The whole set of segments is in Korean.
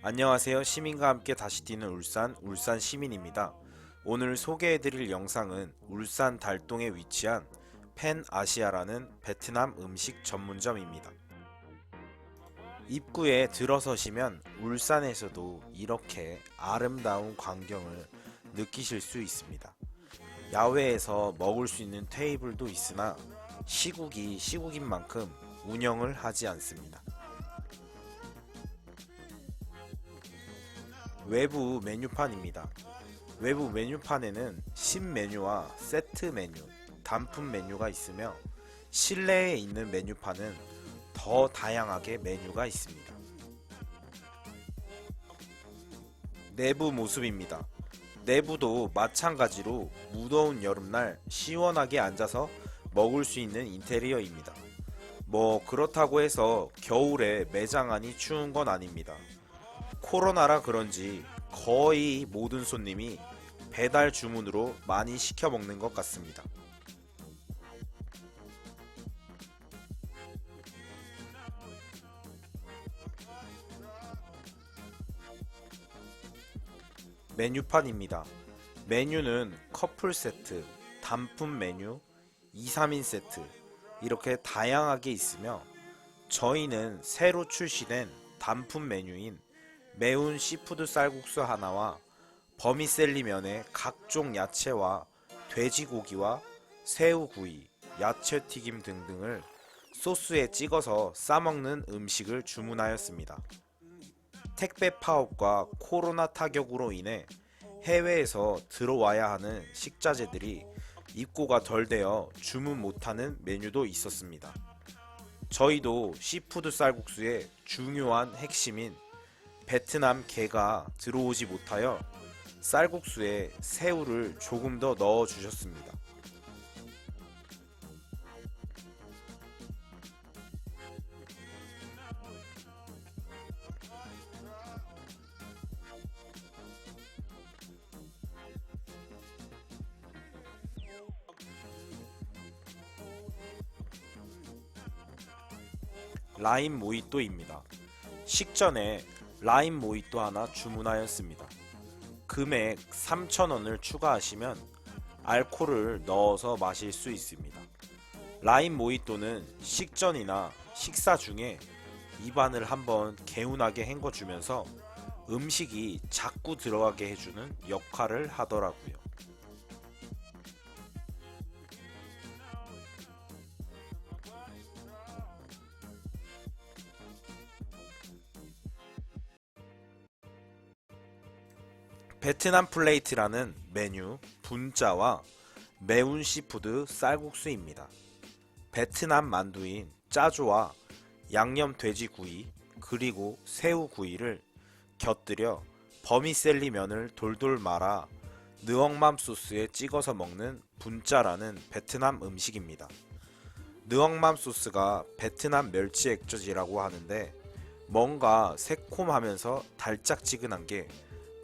안녕하세요. 시민과 함께 다시 뛰는 울산, 울산 시민입니다. 오늘 소개해드릴 영상은 울산 달동에 위치한 펜 아시아라는 베트남 음식 전문점입니다. 입구에 들어서시면 울산에서도 이렇게 아름다운 광경을 느끼실 수 있습니다. 야외에서 먹을 수 있는 테이블도 있으나 시국이 시국인 만큼 운영을 하지 않습니다. 외부 메뉴판입니다. 외부 메뉴판에는 신메뉴와 세트 메뉴, 단품 메뉴가 있으며 실내에 있는 메뉴판은 더 다양하게 메뉴가 있습니다. 내부 모습입니다. 내부도 마찬가지로 무더운 여름날 시원하게 앉아서 먹을 수 있는 인테리어입니다. 뭐 그렇다고 해서 겨울에 매장 안이 추운 건 아닙니다. 코로나라 그런지 거의 모든 손님이 배달 주문으로 많이 시켜 먹는 것 같습니다. 메뉴판입니다. 메뉴는 커플 세트, 단품 메뉴, 2, 3인 세트 이렇게 다양하게 있으며 저희는 새로 출시된 단품 메뉴인 매운 시푸드 쌀국수 하나와 버미셀리 면에 각종 야채와 돼지고기와 새우구이, 야채튀김 등등을 소스에 찍어서 싸먹는 음식을 주문하였습니다. 택배 파업과 코로나 타격으로 인해 해외에서 들어와야 하는 식자재들이 입고가 덜 되어 주문 못하는 메뉴도 있었습니다. 저희도 시푸드 쌀국수의 중요한 핵심인 베트남 게가 들어오지 못하여 쌀국수에 새우를 조금 더 넣어 주셨습니다. 라임 모히또입니다. 식전에 라임 모히또 하나 주문하였습니다. 금액 3,000원을 추가하시면 알코올을 넣어서 마실 수 있습니다. 라임 모히또는 식전이나 식사 중에 입안을 한번 개운하게 헹궈주면서 음식이 자꾸 들어가게 해주는 역할을 하더라고요. 베트남 플레이트라는 메뉴 분짜와 매운 시푸드 쌀국수입니다. 베트남 만두인 짜조와 양념 돼지구이 그리고 새우구이를 곁들여 버미셀리 면을 돌돌 말아 느엉맘 소스에 찍어서 먹는 분짜라는 베트남 음식입니다. 느엉맘 소스가 베트남 멸치 액젓이라고 하는데 뭔가 새콤하면서 달짝지근한 게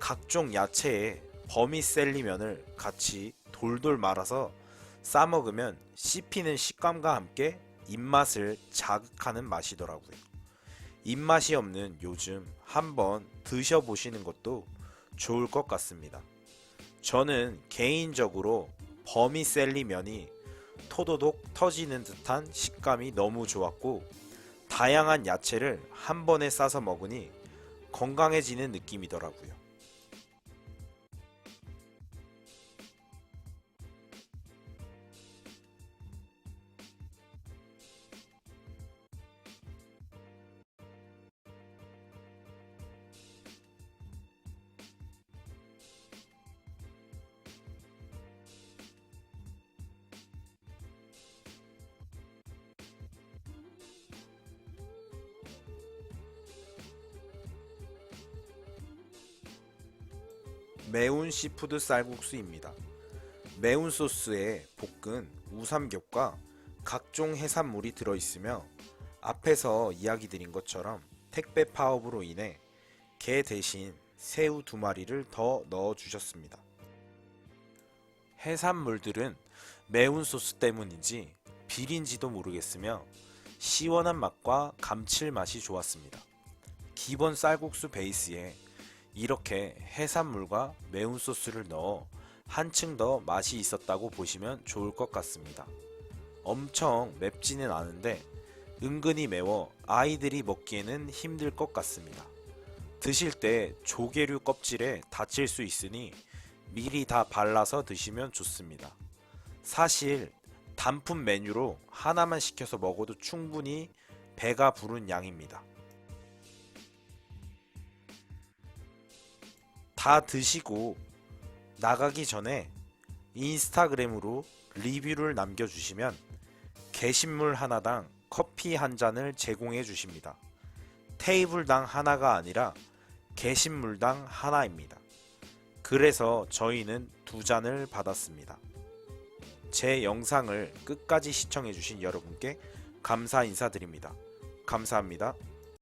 각종 야채에 버미셀리면을 같이 돌돌 말아서 싸먹으면 씹히는 식감과 함께 입맛을 자극하는 맛이더라고요. 입맛이 없는 요즘 한번 드셔보시는 것도 좋을 것 같습니다. 저는 개인적으로 버미셀리 면이 토도독 터지는 듯한 식감이 너무 좋았고 다양한 야채를 한 번에 싸서 먹으니 건강해지는 느낌이더라고요. 매운 시푸드 쌀국수입니다. 매운 소스에 볶은 우삼겹과 각종 해산물이 들어있으며 앞에서 이야기 드린 것처럼 택배 파업으로 인해 게 대신 새우 두 마리를 더 넣어 주셨습니다. 해산물들은 매운 소스 때문인지 비린지도 모르겠으며 시원한 맛과 감칠맛이 좋았습니다. 기본 쌀국수 베이스에 이렇게 해산물과 매운 소스를 넣어 한층 더 맛이 있었다고 보시면 좋을 것 같습니다. 엄청 맵지는 않은데 은근히 매워 아이들이 먹기에는 힘들 것 같습니다. 드실 때 조개류 껍질에 다칠 수 있으니 미리 다 발라서 드시면 좋습니다. 사실 단품 메뉴로 하나만 시켜서 먹어도 충분히 배가 부른 양입니다. 다 드시고 나가기 전에 인스타그램으로 리뷰를 남겨주시면 게시물 하나당 커피 한 잔을 제공해 주십니다. 테이블당 하나가 아니라 게시물당 하나입니다. 그래서 저희는 두 잔을 받았습니다. 제 영상을 끝까지 시청해주신 여러분께 감사 인사드립니다. 감사합니다.